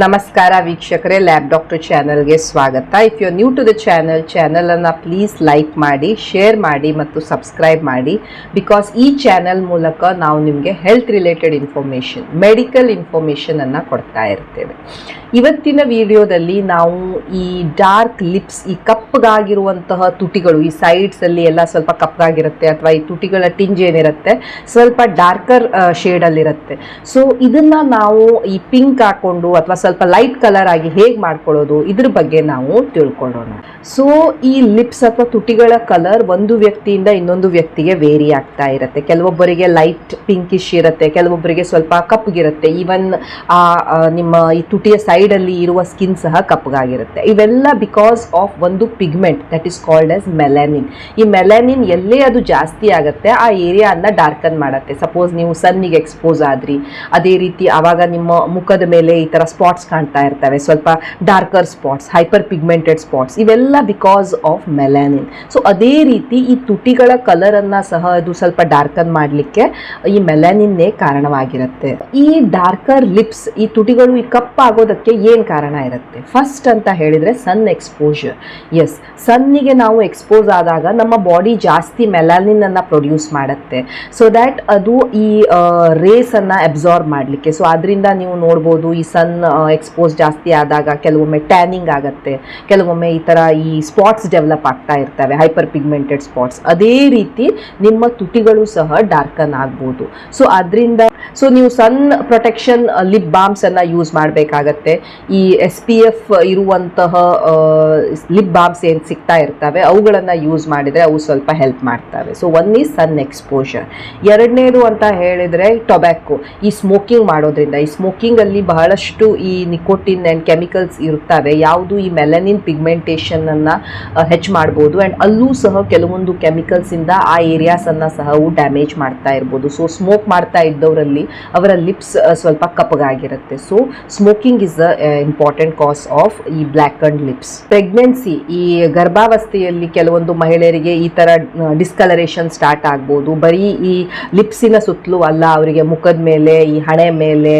ನಮಸ್ಕಾರ ವೀಕ್ಷಕರೇ lab doctor ಚಾನಲ್ಗೆ ಸ್ವಾಗತ. If you new to the channel ಚಾನಲನ್ನು ಪ್ಲೀಸ್ ಲೈಕ್ ಮಾಡಿ ಶೇರ್ ಮಾಡಿ ಮತ್ತು ಸಬ್ಸ್ಕ್ರೈಬ್ ಮಾಡಿ. ಬಿಕಾಸ್ ಈ ಚಾನಲ್ ಮೂಲಕ ನಾವು ನಿಮಗೆ ಹೆಲ್ತ್ ರಿಲೇಟೆಡ್ ಇನ್ಫಾರ್ಮೇಷನ್ ಮೆಡಿಕಲ್ ಇನ್ಫಾರ್ಮೇಷನನ್ನು ಕೊಡ್ತಾ ಇರ್ತೇವೆ. ಇವತ್ತಿನ ವಿಡಿಯೋದಲ್ಲಿ ನಾವು ಈ ಡಾರ್ಕ್ ಲಿಪ್ಸ್ ಈ ಕಪ್ಪಗಾಗಿರುವಂತಹ ತುಟಿಗಳು, ಈ ಸೈಡ್ಸಲ್ಲಿ ಎಲ್ಲ ಸ್ವಲ್ಪ ಕಪ್ಪಗಾಗಿರುತ್ತೆ ಅಥವಾ ಈ ತುಟಿಗಳ ಟಿಂಜ್ ಏನಿರುತ್ತೆ, ಸ್ವಲ್ಪ ಡಾರ್ಕರ್ ಶೇಡಲ್ಲಿರುತ್ತೆ ಸೊ ಇದನ್ನ ನಾವು ಈ ಪಿಂಕ್ ಹಾಕೊಂಡು ಅಥವಾ ಸ್ವಲ್ಪ ಲೈಟ್ ಕಲರ್ ಆಗಿ ಹೇಗೆ ಮಾಡ್ಕೊಳ್ಳೋದು? ಇದ್ರ ಬಗ್ಗೆ ನಾವು ತಿಳ್ಕೊಳ್ಳೋಣ. ಸೊ ಈ ಲಿಪ್ಸ್ ಅಥವಾ ತುಟಿಗಳ ಕಲರ್ ಒಂದು ವ್ಯಕ್ತಿಯಿಂದ ಇನ್ನೊಂದು ವ್ಯಕ್ತಿಗೆ ವೇರಿ ಆಗ್ತಾ ಇರುತ್ತೆ. ಕೆಲವೊಬ್ಬರಿಗೆ ಲೈಟ್ ಪಿಂಕಿಶ್ ಇರುತ್ತೆ, ಕೆಲವೊಬ್ಬರಿಗೆ ಸ್ವಲ್ಪ ಕಪ್ಪಗಿರುತ್ತೆ ಈವನ್ ಆ ನಿಮ್ಮ ಈ ತುಟಿಯ ಸೈಡ್ ಅಲ್ಲಿ ಇರುವ ಸ್ಕಿನ್ ಸಹ ಕಪ್ಪಗಾಗಿರುತ್ತೆ ಇವೆಲ್ಲ ಬಿಕಾಸ್ ಆಫ್ ಒಂದು pigment that is called as melanin ಈ ಮೆಲಾನಿನ್ ಎಲ್ಲೇ ಅದು ಜಾಸ್ತಿ ಆಗುತ್ತೆ, ಆ ಏರಿಯಾನ ಡಾರ್ಕನ್ ಮಾಡುತ್ತೆ. ಸಪೋಸ್ ನೀವು ಸನ್ನಿಗೆ ಎಕ್ಸ್ಪೋಸ್ ಆದ್ರಿ. ಅದೇ ರೀತಿ ಆವಾಗ ನಿಮ್ಮ ಮುಖದ ಮೇಲೆ ಈ ತರ ಸ್ಪಾಟ್ಸ್ ಕಾಣ್ತಾ ಇರ್ತವೆ. ಸ್ವಲ್ಪ darker spots hyper pigmented spots ಇವೆಲ್ಲ ಬಿಕಾಸ್ ಆಫ್ ಮೆಲಾನಿನ್ ಸೊ ಅದೇ ರೀತಿ ಈ ತುಟಿಗಳ ಕಲರನ್ನು ಸಹ ಅದು ಸ್ವಲ್ಪ ಡಾರ್ಕನ್ ಮಾಡಲಿಕ್ಕೆ ಈ ಮೆಲಾನಿನ್ನೇ ಕಾರಣವಾಗಿರುತ್ತೆ. ಈ ಡಾರ್ಕರ್ ಲಿಪ್ಸ್ ಈ ತುಟಿಗಳು ಈ ಕಪ್ಪಾಗೋದಕ್ಕೆ ಏನು ಕಾರಣ ಇರುತ್ತೆ? ಫಸ್ಟ್ ಅಂತ ಹೇಳಿದ್ರೆ ಸನ್ ಎಕ್ಸ್ಪೋಜರ್ ಎಸ್ ಸನ್ನಿಗೆ ನಾವು ಎಕ್ಸ್ಪೋಸ್ ಆದಾಗ ನಮ್ಮ ಬಾಡಿ ಜಾಸ್ತಿ ಮೆಲಾನಿನ್ ಅನ್ನ ಪ್ರೊಡ್ಯೂಸ್ ಮಾಡುತ್ತೆ. ಸೊ ದ್ಯಾಟ್ ಅದು ಈ ರೇಸ್ ಅನ್ನ ಅಬ್ಸಾರ್ಬ್ ಮಾಡಲಿಕ್ಕೆ. ಸೊ ಅದರಿಂದ ನೀವು ನೋಡ್ಬೋದು ಈ ಸನ್ ಎಕ್ಸ್ಪೋಸ್ ಜಾಸ್ತಿ ಆದಾಗ ಕೆಲವೊಮ್ಮೆ ಟ್ಯಾನಿಂಗ್ ಆಗುತ್ತೆ, ಕೆಲವೊಮ್ಮೆ ಈ ಥರ ಈ ಸ್ಪಾಟ್ಸ್ ಡೆವಲಪ್ ಆಗ್ತಾ ಇರ್ತವೆ ಹೈಪರ್ ಪಿಗ್ಮೆಂಟೆಡ್ ಸ್ಪಾಟ್ಸ್ ಅದೇ ರೀತಿ ನಿಮ್ಮ ತುಟಿಗಳು ಸಹ ಡಾರ್ಕನ್ ಆಗ್ಬೋದು. ಸೊ ಅದರಿಂದ ಸೊ ನೀವು ಸನ್ ಪ್ರೊಟೆಕ್ಷನ್ ಲಿಪ್ ಬಾಮ್ಸ್ ಅನ್ನು ಯೂಸ್ ಮಾಡಬೇಕಾಗತ್ತೆ. ಈ ಎಸ್ ಪಿ ಎಫ್ ಇರುವಂತಹ ಲಿಪ್ ಬಾಮ್ಸ್ ಏನು ಸಿಗ್ತಾ ಇರ್ತವೆ, ಅವುಗಳನ್ನು ಯೂಸ್ ಮಾಡಿದರೆ ಅವು ಸ್ವಲ್ಪ ಹೆಲ್ಪ್ ಮಾಡ್ತವೆ. So one is sun exposure ಎರಡನೇದು ಅಂತ ಹೇಳಿದರೆ ಟೊಬ್ಯಾಕೊ ಈ ಸ್ಮೋಕಿಂಗ್ ಮಾಡೋದ್ರಿಂದ, ಈ ಸ್ಮೋಕಿಂಗಲ್ಲಿ ಬಹಳಷ್ಟು ಈ ನಿಕೋಟಿನ್ ಆ್ಯಂಡ್ ಕೆಮಿಕಲ್ಸ್ ಇರ್ತವೆ ಯಾವುದು ಈ ಮೆಲನಿನ್ ಪಿಗ್ಮೆಂಟೇಷನನ್ನು ಹೆಚ್ಚು ಮಾಡ್ಬೋದು. ಆ್ಯಂಡ್ ಅಲ್ಲೂ ಸಹ ಕೆಲವೊಂದು ಕೆಮಿಕಲ್ಸಿಂದ ಆ ಏರಿಯಾಸ್ ಅನ್ನ ಸಹ ಡ್ಯಾಮೇಜ್ ಮಾಡ್ತಾ ಇರ್ಬೋದು. ಸೊ ಸ್ಮೋಕ್ ಮಾಡ್ತಾ ಇದ್ದವರಲ್ಲಿ ಅವರ ಲಿಪ್ಸ್ ಸ್ವಲ್ಪ ಕಪ್ಪಗಾಗಿರುತ್ತೆ so smoking is a important cause of ಈ ಬ್ಲ್ಯಾಕ್ ಅಂಡ್ ಲಿಪ್ಸ್ ಪ್ರೆಗ್ನೆನ್ಸಿ ಈ ಗರ್ಭಾವಸ್ಥೆಯಲ್ಲಿ ಕೆಲವೊಂದು ಮಹಿಳೆಯರಿಗೆ ಈ ತರ ಡಿಸ್ಕಲರೇಷನ್ ಸ್ಟಾರ್ಟ್ ಆಗ್ಬೋದು. ಬರೀ ಈ ಲಿಪ್ಸಿನ ಸುತ್ತಲೂ ಅಲ್ಲ, ಅವರಿಗೆ ಮುಖದ ಮೇಲೆ, ಈ ಹಣೆ ಮೇಲೆ,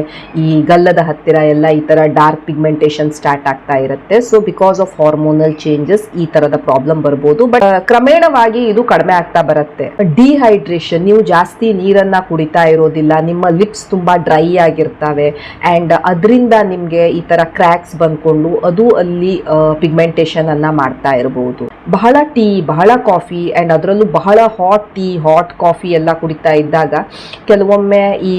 ಈ ಗಲ್ಲದ ಹತ್ತಿರ ಎಲ್ಲ ಈ ತರ ಡಾರ್ಕ್ ಪಿಗ್ಮೆಂಟೇಷನ್ ಸ್ಟಾರ್ಟ್ ಆಗ್ತಾ ಇರುತ್ತೆ. So because of hormonal changes ಈ ತರದ ಪ್ರಾಬ್ಲಮ್ ಬರ್ಬೋದು. ಬಟ್ ಕ್ರಮೇಣವಾಗಿ ಇದು ಕಡಿಮೆ ಆಗ್ತಾ ಬರುತ್ತೆ. ಡಿಹೈಡ್ರೇಷನ್ ನೀವು ಜಾಸ್ತಿ ನೀರನ್ನ ಕುಡಿತಾ ಇರೋದಿಲ್ಲ. ನಿಮ್ಮ ಲಿಪ್ಸ್ ತುಂಬಾ ಡ್ರೈ ಆಗಿರ್ತವೆ. ಅಂಡ್ ಅದರಿಂದ ನಿಮ್ಗೆ ಈ ತರ ಕ್ರ್ಯಾಕ್ಸ್ ಬಂದ್ಕೊಂಡು ಅದು ಅಲ್ಲಿ ಪಿಗ್ಮೆಂಟೇಷನ್ ಅನ್ನ ಮಾಡ್ತಾ ಇರಬಹುದು ಬಹಳ ಟೀ, ಬಹಳ ಕಾಫಿ ಅಂಡ್ ಅದರಲ್ಲೂ ಬಹಳ ಹಾಟ್ ಟೀ ಹಾಟ್ ಕಾಫಿ ಎಲ್ಲ ಕುಡಿತಾ ಇದ್ದಾಗ ಕೆಲವೊಮ್ಮೆ ಈ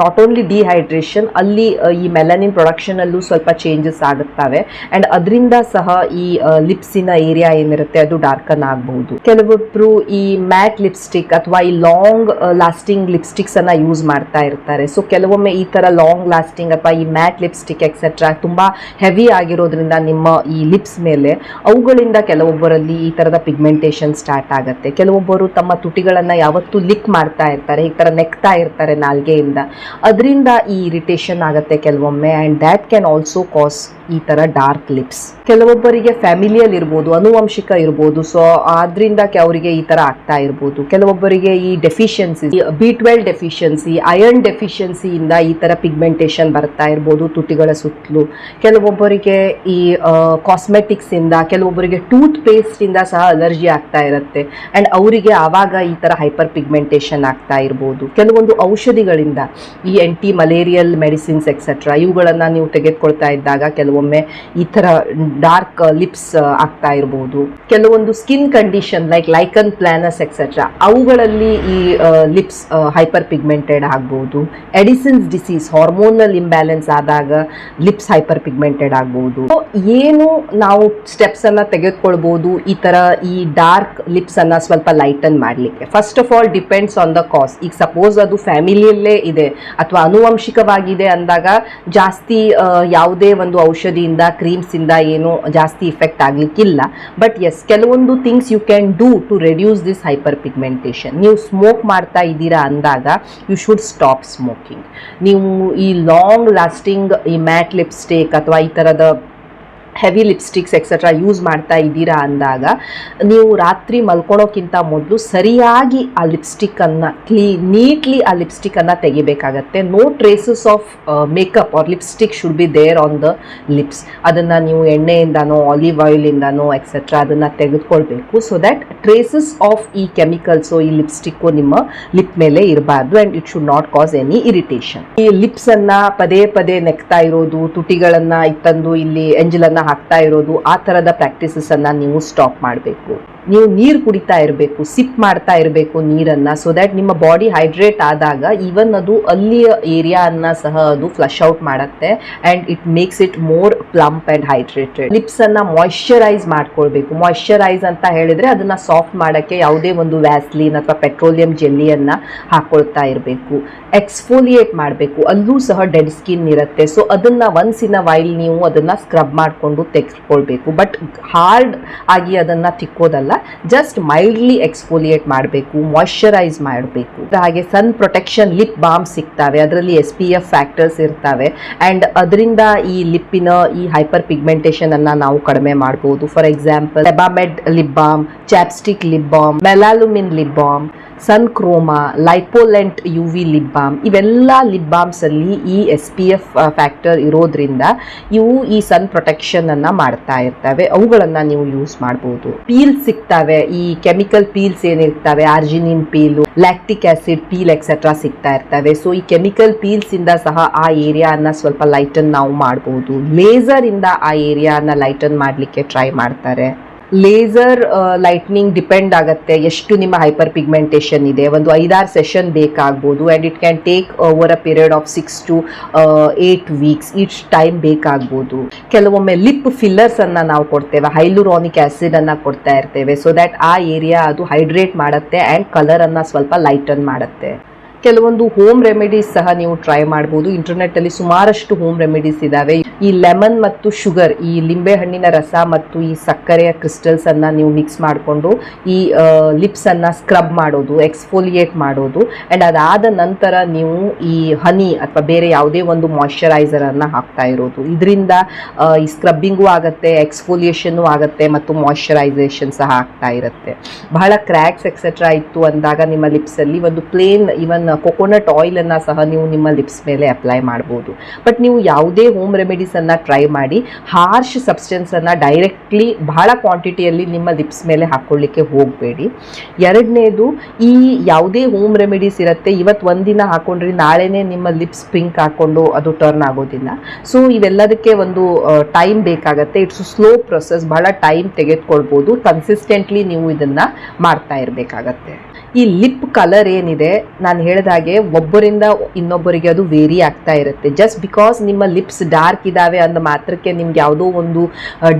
ನಾಟ್ ಓನ್ಲಿ ಡಿಹೈಡ್ರೇಷನ್ ಅಲ್ಲಿ ಈ ಮೆಲನಿನ್ ಪ್ರೊಡಕ್ಷನ್ ಅಲ್ಲೂ ಸ್ವಲ್ಪ ಚೇಂಜಸ್ ಆಗುತ್ತವೆ. ಅಂಡ್ ಅದರಿಂದ ಸಹ ಈ ಲಿಪ್ಸಿನ ಏರಿಯಾ ಏನಿರುತ್ತೆ ಅದು ಡಾರ್ಕನ್ ಆಗಬಹುದು ಕೆಲವೊಬ್ರು ಈ ಮ್ಯಾಟ್ ಲಿಪ್ಸ್ಟಿಕ್ ಅಥವಾ ಈ ಲಾಂಗ್ ಲಾಸ್ಟಿಂಗ್ ಲಿಪ್ಸ್ಟಿಕ್ಸ್ ಅನ್ನ ಯೂಸ್ ಮಾಡ್ತಾ ಇರ್ತಾರೆ. ಸೊ ಕೆಲವೊಮ್ಮೆ ಈ ತರ ಲಾಂಗ್ ಲಾಸ್ಟಿಂಗ್ ಅಥವಾ ಈ ಮ್ಯಾಟ್ ಲಿಪ್ಸ್ಟಿಕ್ ಎಕ್ಸೆಟ್ರಾ ತುಂಬಾ ಹೆವಿ ಆಗಿರೋದ್ರಿಂದ ನಿಮ್ಮ ಈ ಲಿಪ್ಸ್ ಮೇಲೆ ಅವುಗಳಿಂದ ಕೆಲವೊಬ್ಬರಲ್ಲಿ ಈ ತರದ ಪಿಗ್ಮೆಂಟೇಷನ್ ಸ್ಟಾರ್ಟ್ ಆಗುತ್ತೆ. ಕೆಲವೊಬ್ಬರು ತಮ್ಮ ತುಟಿಗಳನ್ನ ಯಾವತ್ತೂ ಲಿಕ್ ಮಾಡ್ತಾ ಇರ್ತಾರೆ. ಈ ತರ ನೆಕ್ತಾ ಇರ್ತಾರೆ ನಾಲ್ಗೆಯಿಂದ. ಅದರಿಂದ ಈ ಇರಿಟೇಷನ್ ಆಗುತ್ತೆ ಕೆಲವೊಮ್ಮೆ. And that can also cause ಈ ತರ ಡಾರ್ಕ್ ಲಿಪ್ಸ್ ಕೆಲವೊಬ್ಬರಿಗೆ ಫ್ಯಾಮಿಲಿಯಲ್ಲಿ ಇರ್ಬೋದು ಅನುವಂಶಿಕ ಇರ್ಬೋದು ಸೊ ಆದ್ರಿಂದ ಅವರಿಗೆ ಈ ತರ ಆಗ್ತಾ ಇರ್ಬೋದು. ಕೆಲವೊಬ್ಬರಿಗೆ ಈ deficiency B twelve deficiency iron ಡೆಫಿಷಿಯನ್ಸಿಯಿಂದ ಈ ತರ ಪಿಗ್ಮೆಂಟೇಷನ್ ಬರ್ತಾ ಇರ್ಬೋದು, ತುಟಿಗಳ ಸುತ್ತಲೂ. ಕೆಲವೊಬ್ಬರಿಗೆ ಈ ಕಾಸ್ಮೆಟಿಕ್ಸ್ ಇಂದ, ಕೆಲವೊಬ್ಬರಿಗೆ ಟೂತ್ ಪೇಸ್ಟ್ ಇಂದ ಸಹ ಅಲರ್ಜಿ ಆಗ್ತಾ ಇರುತ್ತೆ. ಅಂಡ್ ಅವರಿಗೆ ಆವಾಗ ಈ ತರ ಹೈಪರ್ ಪಿಗ್ಮೆಂಟೇಷನ್ ಆಗ್ತಾ ಇರ್ಬೋದು. ಕೆಲವೊಂದು ಔಷಧಿಗಳಿಂದ ಈ ಆಂಟಿ ಮಲೇರಿಯಲ್ ಮೆಡಿಸಿನ್ಸ್ ಎಕ್ಸೆಟ್ರಾ ಇವುಗಳನ್ನ ನೀವು ತೆಗೆದುಕೊಳ್ತಾ ಇದ್ದಾಗ ಕೆಲವೊಮ್ಮೆ ಈ ತರ ಡಾರ್ಕ್ ಲಿಪ್ಸ್ ಆಗ್ತಾ ಇರಬಹುದು ಕೆಲವೊಂದು skin condition like lichen planus etcetera ಅವುಗಳಲ್ಲಿ ಈ ಲಿಪ್ಸ್ ಹೈಪರ್ ಪಿಗ್ಮೆಂಟೆಡ್ ಆಗಬಹುದು ಎಡಿಸಿನ್ಸ್ ಡಿಸೀಸ್ ಹಾರ್ಮೋನಲ್ ಇಂಬ್ಯಾಲೆನ್ಸ್ ಆದಾಗ ಲಿಪ್ಸ್ ಹೈಪರ್ ಪಿಗ್ಮೆಂಟೆಡ್ ಆಗಬಹುದು ಏನು ನಾವು ಸ್ಟೆಪ್ಸ್ ಅನ್ನ ತೆಗೆದುಕೊಳ್ಬಹುದು ಈ ತರ ಈ ಡಾರ್ಕ್ ಲಿಪ್ಸ್ ಅನ್ನ ಸ್ವಲ್ಪ ಲೈಟನ್ ಮಾಡಲಿಕ್ಕೆ. First of all depends on the cause ಈಗ ಸಪೋಸ್ ಅದು ಫ್ಯಾಮಿಲಿಯಲ್ಲೇ ಇದೆ, ಅಥವಾ ಅನುವಂಶಿಕವಾಗಿದೆ ಅಂದಾಗ ಜಾಸ್ತಿ ಯಾವುದೇ ಒಂದು ಔಷಧಿಯಿಂದ ಕ್ರೀಮ್ಸ್ ಇಂದ ಏನು ಜಾಸ್ತಿ ಇಫೆಕ್ಟ್ ಆಗ್ಲಿಕ್ಕಿಲ್ಲ. ಬಟ್ ಎಸ್ ಕೆಲವೊಂದು things you can do to reduce this hyper pigmentation ನೀವು ಸ್ಮೋಕ್ ಮಾಡ್ತಾ ಇದ್ದೀರಾ ಅಂದಾಗ ಯು ಶುಡ್ ಸ್ಟಾಪ್ ಸ್ಮೋಕಿಂಗ್ ನೀವು ಈ ಲಾಂಗ್ ಲಾಸ್ಟಿಂಗ್ ಈ ಮ್ಯಾಟ್ ಲಿಪ್ಸ್ಟಿಕ್ ಅಥವಾ ಈ ಥರದ ಹೆವಿ ಲಿಪ್ಸ್ಟಿಕ್ಸ್ ಎಕ್ಸೆಟ್ರಾ ಯೂಸ್ ಮಾಡ್ತಾ ಇದ್ದೀರಾ ಅಂದಾಗ, ನೀವು ರಾತ್ರಿ ಮಲ್ಕೊಳೋಕ್ಕಿಂತ ಮೊದಲು ಸರಿಯಾಗಿ ಆ ಲಿಪ್ಸ್ಟಿಕ್ಕನ್ನು ಕ್ಲೀ ನೀಟ್ಲಿ ಆ ಲಿಪ್ಸ್ಟಿಕ್ಕನ್ನು ತೆಗಿಬೇಕಾಗತ್ತೆ. No traces of makeup or lipstick should be there on the lips ಅದನ್ನು ನೀವು ಎಣ್ಣೆಯಿಂದನೋ ಆಲಿವ್ ಆಯಿಲಿಂದನೋ ಎಕ್ಸೆಟ್ರಾ ಅದನ್ನು ತೆಗೆದುಕೊಳ್ಬೇಕು. ಸೊ ದ್ಯಾಟ್ ಟ್ರೇಸಸ್ ಆಫ್ ಈ ಕೆಮಿಕಲ್ಸು ಈ ಲಿಪ್ಸ್ಟಿಕ್ಕು ನಿಮ್ಮ ಲಿಪ್ ಮೇಲೆ ಇರಬಾರ್ದು and it should not cause any irritation ಈ ಲಿಪ್ಸನ್ನು ಪದೇ ಪದೇ ನೆಕ್ತಾ ಇರೋದು, ತುಟಿಗಳನ್ನು ಇತ್ತಂದು ಇಲ್ಲಿ ಎಂಜಲನ್ನು ಹಾಕ್ತಾ ಇರೋದು ಆ ಥರದ ಪ್ರಾಕ್ಟೀಸಸನ್ನು ನೀವು ಸ್ಟಾಪ್ ಮಾಡಬೇಕು. ನೀವು ನೀರು ಕುಡಿತಾ ಇರಬೇಕು ಸಿಪ್ ಮಾಡ್ತಾ ಇರಬೇಕು ನೀರನ್ನು ಸೊ ದ್ಯಾಟ್ ನಿಮ್ಮ ಬಾಡಿ ಹೈಡ್ರೇಟ್ ಆದಾಗ ಈವನ್ ಅದು ಅಲ್ಲಿಯ ಏರಿಯಾನ ಸಹ ಅದು ಫ್ಲಶ್ ಔಟ್ ಮಾಡುತ್ತೆ and it makes it more plump and hydrated ಲಿಪ್ಸನ್ನು moisturise ಮಾಡ್ಕೊಳ್ಬೇಕು. ಮಾಯ್ಶ್ಚರೈಸ್ ಅಂತ ಹೇಳಿದರೆ ಅದನ್ನು ಸಾಫ್ಟ್ ಮಾಡೋಕ್ಕೆ ಯಾವುದೇ ಒಂದು ವ್ಯಾಸ್ಲಿನ್ ಅಥವಾ ಪೆಟ್ರೋಲಿಯಂ ಜೆಲ್ಲಿಯನ್ನು ಹಾಕ್ಕೊಳ್ತಾ ಇರಬೇಕು. ಎಕ್ಸ್ಫೋಲಿಯೇಟ್ ಮಾಡಬೇಕು. ಅಲ್ಲೂ ಸಹ ಡೆಡ್ ಸ್ಕಿನ್ ಇರುತ್ತೆ. ಸೊ ಅದನ್ನು ಒನ್ಸ್ ಇನ್ ಅ ವೈಲ್ ನೀವು ಅದನ್ನು ಸ್ಕ್ರಬ್ ಮಾಡಿಕೊಂಡು ತೆಗೆದುಕೊಳ್ಬೇಕು ಬಟ್ ಹಾರ್ಡ್ ಆಗಿ ಅದನ್ನು ತಿಕ್ಕೋದಲ್ಲ ಜಸ್ಟ್ ಮೈಲ್ಡ್ಲಿ ಎಕ್ಸ್ಫೋಲಿಯೇಟ್ ಮಾಡಬೇಕು ಮಾಯ್ಶ್ಚರೈಸ್ ಮಾಡಬೇಕು. ಹಾಗೆ ಸನ್ ಪ್ರೊಟೆಕ್ಷನ್ ಲಿಪ್ ಬಾಮ್ ಸಿಗ್ತವೆ, ಅದರಲ್ಲಿ ಎಸ್ ಪಿ ಎಫ್ ಫ್ಯಾಕ್ಟರ್ಸ್ ಇರ್ತವೆ ಆ್ಯಂಡ್ ಅದರಿಂದ ಈ ಲಿಪ್ಪಿನ ಈ ಹೈಪರ್ ಪಿಗ್ಮೆಂಟೇಷನ್ ಅನ್ನ ನಾವು ಕಡಿಮೆ ಮಾಡಬಹುದು for example ಎಬಾಮೆಡ್ lip balm chapstick lip balm Melalumin lip balm ಸನ್ ಕ್ರೋಮಾ ಲೈಪೋಲೆಂಟ್ ಯು ವಿ ಲಿಪ್ ಬಾಮ್ ಇವೆಲ್ಲ ಲಿಪ್ ಬಾಮ್ಸಲ್ಲಿ ಈ ಎಸ್ ಪಿ ಎಫ್ ಫ್ಯಾಕ್ಟರ್ ಇರೋದ್ರಿಂದ ಇವು ಈ ಸನ್ ಪ್ರೊಟೆಕ್ಷನ್ ಅನ್ನ ಮಾಡ್ತಾ ಇರ್ತವೆ. ಅವುಗಳನ್ನ ನೀವು ಯೂಸ್ ಮಾಡಬಹುದು ಪೀಲ್ ಸಿಗ್ತವೆ. ಈ chemical peels ಏನಿರ್ತವೆ, arginine peel, lactic acid peel etcetera ಸಿಗ್ತಾ ಇರ್ತವೆ. ಸೊ ಈ ಕೆಮಿಕಲ್ ಪೀಲ್ಸ್ ಇಂದ ಸಹ ಆ ಏರಿಯಾನ ಸ್ವಲ್ಪ ಲೈಟನ್ ನಾವು ಮಾಡಬಹುದು ಲೇಸರ್ ಇಂದ ಆ ಏರಿಯಾನ ಲೈಟನ್ ಮಾಡಲಿಕ್ಕೆ ಟ್ರೈ ಮಾಡ್ತಾರೆ. ಲೇಸರ್ ಲೈಟ್ನಿಂಗ್ ಡಿಪೆಂಡ್ ಆಗುತ್ತೆ. ಎಷ್ಟು ನಿಮ್ಮ ಹೈಪರ್ ಪಿಗ್ಮೆಂಟೇಷನ್ ಇದೆ? ಒಂದು ಐದಾರು ಸೆಷನ್ ಬೇಕಾಗ್ಬೋದು. And it can take over a period of six to eight weeks each time ಬೇಕಾಗ್ಬೋದು. ಕೆಲವೊಮ್ಮೆ ಲಿಪ್ ಫಿಲ್ಲರ್ಸ್ ಅನ್ನ ನಾವು ಕೊಡ್ತೇವೆ. ಹೈಲುರಾನಿಕ್ ಆಸಿಡ್ ಅನ್ನ ಕೊಡ್ತಾ ಇರ್ತೇವೆ. ಸೊ ದ್ಯಾಟ್ ಆ ಏರಿಯಾ ಅದು ಹೈಡ್ರೇಟ್ ಮಾಡುತ್ತೆ ಆ್ಯಂಡ್ ಕಲರ್ ಅನ್ನ ಸ್ವಲ್ಪ ಲೈಟನ್ ಮಾಡುತ್ತೆ. ಕೆಲವೊಂದು ಹೋಮ್ ರೆಮಿಡೀಸ್ ಸಹ ನೀವು ಟ್ರೈ ಮಾಡ್ಬೋದು. ಇಂಟರ್ನೆಟ್ ಅಲ್ಲಿ ಸುಮಾರಷ್ಟು ಹೋಮ್ ರೆಮಿಡೀಸ್ ಇದಾವೆ. ಈ ಲೆಮನ್ ಮತ್ತು ಶುಗರ್, ಈ ಲಿಂಬೆ ಹಣ್ಣಿನ ರಸ ಮತ್ತು ಈ ಸಕ್ಕರೆಯ ಕ್ರಿಸ್ಟಲ್ಸ್ ಅನ್ನ ನೀವು ಮಿಕ್ಸ್ ಮಾಡಿಕೊಂಡು, ಈ ಲಿಪ್ಸ್ ಅನ್ನ ಸ್ಕ್ರಬ್ ಮಾಡೋದು ಎಕ್ಸ್ಫೋಲಿಯೇಟ್ ಮಾಡೋದು ಅಂಡ್ ಅದಾದ ನಂತರ ನೀವು ಈ ಹನಿ ಅಥವಾ ಬೇರೆ ಯಾವುದೇ ಒಂದು ಮಾಯಶ್ಚರೈಸರ್ ಅನ್ನ ಹಾಕ್ತಾ ಇರೋದು. ಇದರಿಂದ ಈ ಸ್ಕ್ರಬ್ಬಿಂಗು ಆಗುತ್ತೆ ಎಕ್ಸ್ಫೋಲಿಯೇಷನ್ನು ಆಗುತ್ತೆ ಮತ್ತು ಮಾಯಶ್ಚರೈಸೇಷನ್ ಸಹ ಆಗ್ತಾ ಇರುತ್ತೆ. ಬಹಳ ಕ್ರ್ಯಾಕ್ಸ್ ಎಕ್ಸೆಟ್ರಾ ಇತ್ತು ಅಂದಾಗ ನಿಮ್ಮ ಲಿಪ್ಸ್ ಅಲ್ಲಿ ಒಂದು ಪ್ಲೇನ್ ಇವನ್ ಕೊಕೊನಟ್ ಆಯಿಲ್ ಅನ್ನ ಸಹ ನೀವು ನಿಮ್ಮ ಲಿಪ್ಸ್ ಮೇಲೆ ಅಪ್ಲೈ ಮಾಡ್ಬೋದು. ಬಟ್ ನೀವು ಯಾವುದೇ ಹೋಮ್ ರೆಮಿಡೀಸ್ ಅನ್ನ ಟ್ರೈ ಮಾಡಿ ಹಾರ್ಶ್ ಸಬ್ಸ್ಟೆನ್ಸ್ ಅನ್ನ ಡೈರೆಕ್ಟ್ಲಿ ಬಹಳ ಕ್ವಾಂಟಿಟಿಯಲ್ಲಿ ನಿಮ್ಮ ಲಿಪ್ಸ್ ಮೇಲೆ ಹಾಕ್ಕೊಳ್ಳಿಕ್ಕೆ ಹೋಗಬೇಡಿ. ಎರಡನೇದು ಈ ಯಾವುದೇ ಹೋಮ್ ರೆಮಿಡೀಸ್ ಇರುತ್ತೆ, ಇವತ್ತು ಒಂದಿನ ಹಾಕೊಂಡ್ರೆ, ನಾಳೆನೇ ನಿಮ್ಮ ಲಿಪ್ಸ್ ಪಿಂಕ್ ಹಾಕ್ಕೊಂಡು ಅದು ಟರ್ನ್ ಆಗೋದಿಲ್ಲ. ಸೊ ಇವೆಲ್ಲದಕ್ಕೆ ಒಂದು ಟೈಮ್ ಬೇಕಾಗುತ್ತೆ. ಇಟ್ಸ್ ಸ್ಲೋ ಪ್ರೊಸೆಸ್ ಬಹಳ ಟೈಮ್ ತೆಗೆದುಕೊಳ್ಬೋದು. ಕನ್ಸಿಸ್ಟೆಂಟ್ಲಿ ನೀವು ಇದನ್ನ ಮಾಡ್ತಾ ಇರಬೇಕಾಗತ್ತೆ. ಈ ಲಿಪ್ ಕಲರ್ ಏನಿದೆ, ನಾನು ಹೇಳಿದ ಹಾಗೆ ಒಬ್ಬರಿಂದ ಇನ್ನೊಬ್ಬರಿಗೆ ಅದು ವೇರಿ ಆಗ್ತಾ ಇರುತ್ತೆ. ಜಸ್ಟ್ ಬಿಕಾಸ್ ನಿಮ್ಮ ಲಿಪ್ಸ್ ಡಾರ್ಕ್ ಇದಾವೆ ಅಂದ ಮಾತ್ರಕ್ಕೆ ನಿಮ್ಗೆ ಯಾವುದೋ ಒಂದು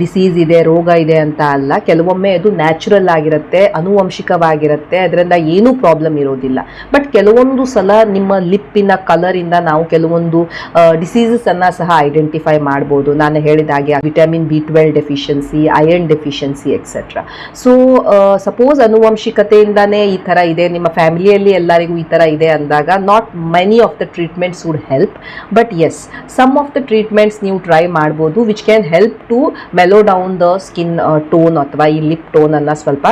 ಡಿಸೀಸ್ ಇದೆ, ರೋಗ ಇದೆ ಅಂತ ಅಲ್ಲ, ಕೆಲವೊಮ್ಮೆ ಅದು ನ್ಯಾಚುರಲ್ ಆಗಿರುತ್ತೆ ಅನುವಂಶಿಕವಾಗಿರುತ್ತೆ ಅದರಿಂದ ಏನೂ ಪ್ರಾಬ್ಲಮ್ ಇರೋದಿಲ್ಲ. ಬಟ್ ಕೆಲವೊಂದು ಸಲ ನಿಮ್ಮ ಲಿಪ್ಪಿನ ಕಲರಿಂದ ನಾವು ಕೆಲವೊಂದು ಡಿಸೀಸಸನ್ನು ಸಹ ಐಡೆಂಟಿಫೈ ಮಾಡ್ಬೋದು. ನಾನು ಹೇಳಿದ ಹಾಗೆ vitamin B twelve deficiency iron deficiency etcetera so suppose ಅನುವಂಶಿಕತೆಯಿಂದಾನೇ ಈ ಥರ ಇದೆ, ನಿಮ್ಮ ಫ್ಯಾಮಿಲಿಯಲ್ಲಿ ಎಲ್ಲರಿಗೂ ಈ ಥರ ಇದೆ ಅಂದಾಗ not many of the treatments would help but yes some of the treatments ನೀವು ಟ್ರೈ ಮಾಡ್ಬೋದು which can help to mellow down the skin tone ಅಥವಾ ಈ ಲಿಪ್ ಟೋನ್ ಅನ್ನ ಸ್ವಲ್ಪ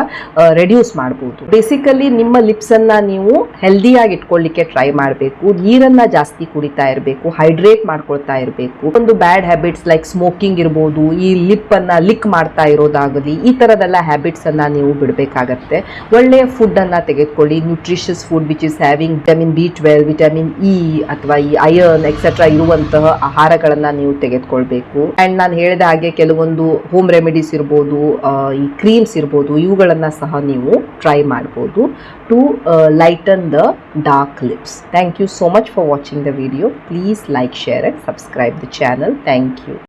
ರೆಡ್ಯೂಸ್ ಮಾಡ್ಬೋದು. ಬೇಸಿಕಲಿ ನಿಮ್ಮ ಲಿಪ್ಸ್ ಅನ್ನ ನೀವು ಹೆಲ್ದಿಯಾಗಿ ಇಟ್ಕೊಳ್ಳಿಕ್ಕೆ ಟ್ರೈ ಮಾಡಬೇಕು. ನೀರನ್ನ ಜಾಸ್ತಿ ಕುಡಿತಾ ಇರಬೇಕು ಹೈಡ್ರೇಟ್ ಮಾಡ್ಕೊಳ್ತಾ ಇರಬೇಕು. ಒಂದು ಬ್ಯಾಡ್ ಹ್ಯಾಬಿಟ್ಸ್ ಲೈಕ್ ಸ್ಮೋಕಿಂಗ್ ಇರ್ಬೋದು, ಈ ಲಿಪ್ ಅನ್ನ ಲಿಕ್ ಮಾಡ್ತಾ ಇರೋದಾಗಲಿ, ಈ ಥರದೆಲ್ಲ ಹ್ಯಾಬಿಟ್ಸ್ ಅನ್ನ ನೀವು ಬಿಡಬೇಕಾಗತ್ತೆ. ಒಳ್ಳೆಯ ಫುಡ್ ಅನ್ನ ತೆಗೆದುಕೊಳ್ಳಿ. Nutritious food which is having vitamin B twelve vitamin E ಅಥವಾ ಈ ಅಯರ್ನ್ ಎಕ್ಸೆಟ್ರಾ ಇರುವಂತಹ ಆಹಾರಗಳನ್ನ ನೀವು ತೆಗೆದುಕೊಳ್ಬೇಕು. ಅಂಡ್ ನಾನು ಹೇಳಿದ ಹಾಗೆ ಕೆಲವೊಂದು ಹೋಮ್ ರೆಮಿಡೀಸ್ ಇರ್ಬೋದು ಈ ಕ್ರೀಮ್ಸ್ ಇರ್ಬೋದು, ಇವುಗಳನ್ನ ಸಹ ನೀವು ಟ್ರೈ ಮಾಡ್ಬೋದು. To lighten the dark lips thank you so much for watching the video please like share and subscribe the channel thank you